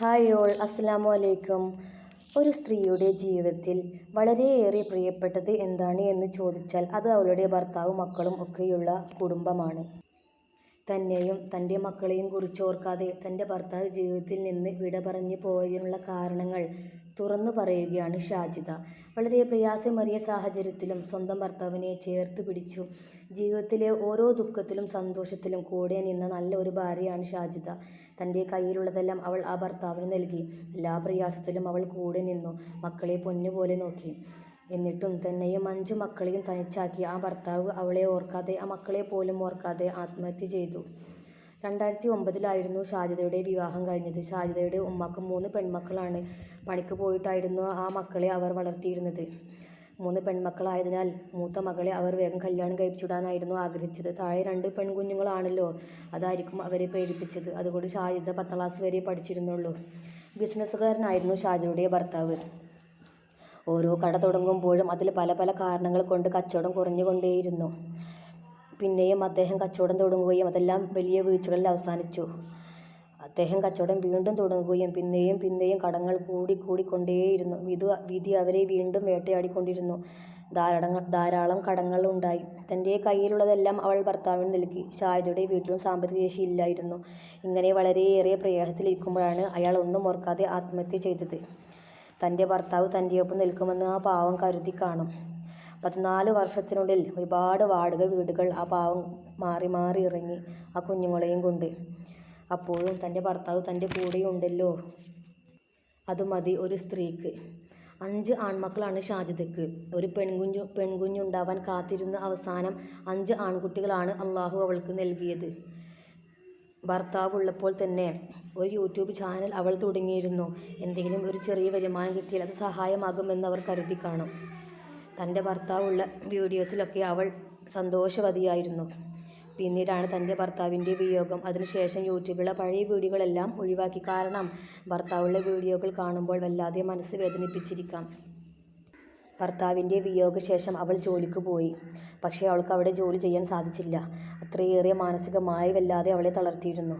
Hi all അസ്സലാമു അലൈക്കും ഒരു സ്ത്രീയുടെ ജീവിതത്തിൽ വളരെയേറെ പ്രിയപ്പെട്ടത് എന്താണ് എന്ന് ചോദിച്ചാൽ അത് അവളുടെ ഭർത്താവും മക്കളും ഒക്കെയുള്ള കുടുംബമാണ്. തന്നെയും തന്റെ മക്കളെയും കുറിച്ച് ഓർക്കാതെ തന്റെ ഭർത്താവ് ജീവിതത്തിൽ നിന്ന് വിട പറഞ്ഞു പോയതിനുള്ള കാരണങ്ങൾ തുറന്നു പറയുകയാണ് ഷാജിദ. വളരെ പ്രയാസമേറിയ സാഹചര്യത്തിലും സ്വന്തം ഭർത്താവിനെ ചേർത്ത് പിടിച്ചു. ജീവിതത്തിലെ ഓരോ ദുഃഖത്തിലും സന്തോഷത്തിലും കൂടെ നിന്ന നല്ല ഒരു ഭാര്യയാണ് ഷാജിദ. തന്റെ കയ്യിലുള്ളതെല്ലാം അവൾ ആ ഭർത്താവിന് നൽകി. എല്ലാ പ്രയാസത്തിലും അവൾ കൂടെ നിന്നു മക്കളെ പൊന്നുപോലെ നോക്കി. എന്നിട്ടും തന്നെയും അഞ്ചു മക്കളെയും തനിച്ചാക്കി. ആ ഭർത്താവ് അവളെ ഓർക്കാതെ ആ മക്കളെ പോലും ഓർക്കാതെ ആത്മഹത്യ ചെയ്തു. രണ്ടായിരത്തി ഒമ്പതിലായിരുന്നു ഷാജിദയുടെ വിവാഹം കഴിഞ്ഞത്. ഷാജിദയുടെ ഉമ്മക്ക് മൂന്ന് പെൺമക്കളാണ്. പണിക്ക് പോയിട്ടായിരുന്നു ആ മക്കളെ അവർ വളർത്തിയിരുന്നത്. മൂന്ന് പെൺമക്കളായതിനാൽ മൂത്ത മകളെ അവർ വേഗം കല്യാണം കഴിപ്പിച്ചുവിടാനായിരുന്നു ആഗ്രഹിച്ചത്. താഴെ രണ്ട് പെൺകുഞ്ഞുങ്ങളാണല്ലോ അതായിരിക്കും അവരെ പ്രേരിപ്പിച്ചത് അതുകൊണ്ട് ഷാജിദ പത്താം ക്ലാസ് വരെ പഠിച്ചിരുന്നുള്ളൂ. ബിസിനസ്സുകാരനായിരുന്നു ഷാജിയുടെ ഭർത്താവ്. ഓരോ കട തുടങ്ങുമ്പോഴും അതിൽ പല പല കാരണങ്ങൾ കൊണ്ട് കച്ചവടം കുറഞ്ഞുകൊണ്ടേയിരുന്നു. പിന്നെയും അദ്ദേഹം കച്ചവടം തുടങ്ങുകയും അതെല്ലാം വലിയ വീഴ്ചകളിൽ അവസാനിച്ചു. അദ്ദേഹം കച്ചവടം വീണ്ടും തുടങ്ങുകയും പിന്നെയും പിന്നെയും കടങ്ങൾ കൂടി കൂടിക്കൊണ്ടേയിരുന്നു. വിധു വിധി അവരെ വീണ്ടും വേട്ടയാടിക്കൊണ്ടിരുന്നു. ധാരാളം ധാരാളം കടങ്ങൾ ഉണ്ടായി. തന്റെ കയ്യിലുള്ളതെല്ലാം അവൾ ഭർത്താവിന് നൽകി. ഷാരിദയുടെ വീട്ടിലും സാമ്പത്തിക ശേഷി ഇല്ലായിരുന്നു. ഇങ്ങനെ വളരെയേറെ പ്രയാസത്തിലിരിക്കുമ്പോഴാണ് അയാൾ ഒന്നും ഓർക്കാതെ ആത്മഹത്യ ചെയ്തത്. തന്റെ ഭർത്താവ് തന്റെ ഒപ്പം നിൽക്കുമെന്ന് ആ പാവം കരുതി കാണും. പതിനാല് വർഷത്തിനുള്ളിൽ ഒരുപാട് വാടക വീടുകൾ ആ പാവം മാറി മാറി ഇറങ്ങി ആ കുഞ്ഞുങ്ങളെയും കൊണ്ട്. അപ്പോഴും തന്റെ ഭർത്താവ് തന്റെ കൂടെയുണ്ടല്ലോ. അത് മതി ഒരു സ്ത്രീക്ക്. അഞ്ച് ആൺമക്കളാണ് ഷാജിദക്ക്. ഒരു പെൺകുഞ്ഞു പെൺകുഞ്ഞുണ്ടാവാൻ കാത്തിരുന്ന അവസാനം അഞ്ച് ആൺകുട്ടികളാണ് അള്ളാഹു അവൾക്ക് നൽകിയത്. ഭർത്താവ് ഉള്ളപ്പോൾ തന്നെ ഒരു യൂട്യൂബ് ചാനൽ അവൾ തുടങ്ങിയിരുന്നു. എന്തെങ്കിലും ഒരു ചെറിയ വരുമാനം കിട്ടിയാൽ അത് സഹായമാകുമെന്ന് അവർ കരുതി കാണും. തന്റെ ഭർത്താവുള്ള വീഡിയോസിലൊക്കെ അവൾ സന്തോഷവതിയായിരുന്നു. പിന്നീടാണ് തന്റെ ഭർത്താവിന്റെ വിയോഗം. അതിനുശേഷം യൂട്യൂബിലെ പഴയ വീഡിയോകളെല്ലാം ഒഴിവാക്കി. കാരണം ഭർത്താവുള്ള വീഡിയോകൾ കാണുമ്പോൾ വല്ലാതെ മനസ്സ് വേദനിപ്പിച്ചിരിക്കാം. ഭർത്താവിന്റെ വിയോഗശേഷം അവൾ ജോലിക്ക് പോയി. പക്ഷേ അവൾക്ക് അവിടെ ജോലി ചെയ്യാൻ സാധിച്ചില്ല. അത്രയേറെ മാനസികമായി വല്ലാതെ അവളെ തളർത്തിയിരുന്നു.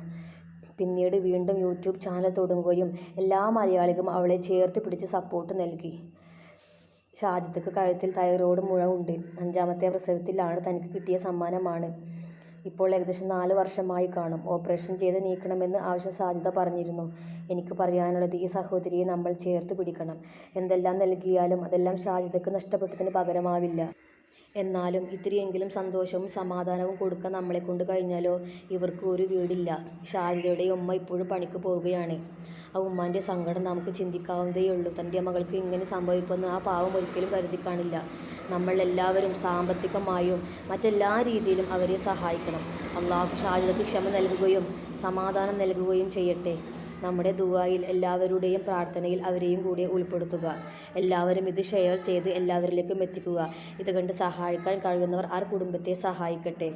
പിന്നീട് വീണ്ടും യൂട്യൂബ് ചാനൽ തുടങ്ങുകയും എല്ലാ മലയാളികളും അവളെ ചേർത്ത് പിടിച്ച് സപ്പോർട്ട് നൽകി. ഷാജിത്തക്ക് കഴുത്തിൽ തൈറോയ്ഡ് മുഴ ഉണ്ട് അഞ്ചാമത്തെ പ്രസവത്തിലാണ് തനിക്ക് കിട്ടിയ സമ്മാനമാണ്. ഇപ്പോൾ ഏകദേശം നാല് വർഷമായി കാണും. ഓപ്പറേഷൻ ചെയ്ത് നീക്കണമെന്ന് ആവശ്യം സാധ്യത പറഞ്ഞിരുന്നു. എനിക്ക് പറയാനുള്ളത് ഈ സഹോദരിയെ നമ്മൾ ചേർത്ത് പിടിക്കണം. എന്തെല്ലാം നൽകിയാലും അതെല്ലാം ഷാജിദക്ക് നഷ്ടപ്പെട്ടതിന് പകരമാവില്ല. എന്നാലും ഇത്തിരിയെങ്കിലും സന്തോഷവും സമാധാനവും കൊടുക്കാൻ നമ്മളെ കൊണ്ട് കഴിഞ്ഞാലോ? ഇവർക്ക് ഒരു വീടില്ല. ഷാജിദയുടെ ഉമ്മ ഇപ്പോഴും പണിക്ക് പോവുകയാണ്. ആ ഉമ്മാന്റെ സങ്കടം നമുക്ക് ചിന്തിക്കാവുന്നതേയുള്ളൂ തന്റെ മകൾക്ക് ഇങ്ങനെ സംഭവിക്കുമെന്ന് ആ പാവം ഒരിക്കലും കരുതി കാണില്ല. നമ്മളെല്ലാവരും സാമ്പത്തികമായും മറ്റെല്ലാ രീതിയിലും അവരെ സഹായിക്കണം. അള്ളാഹു ഷാജിദക്ക് ക്ഷമ നൽകുകയും സമാധാനം നൽകുകയും ചെയ്യട്ടെ. നമ്മുടെ ദുവായിൽ എല്ലാവരുടെയും പ്രാർത്ഥനയിൽ അവരെയും കൂടി ഉൾപ്പെടുത്തുക. എല്ലാവരും ഇത് ഷെയർ ചെയ്ത് എല്ലാവരിലേക്കും എത്തിക്കുക. ഇത് കണ്ട് സഹായിക്കാൻ കഴിയുന്നവർ ആ കുടുംബത്തെ സഹായിക്കട്ടെ?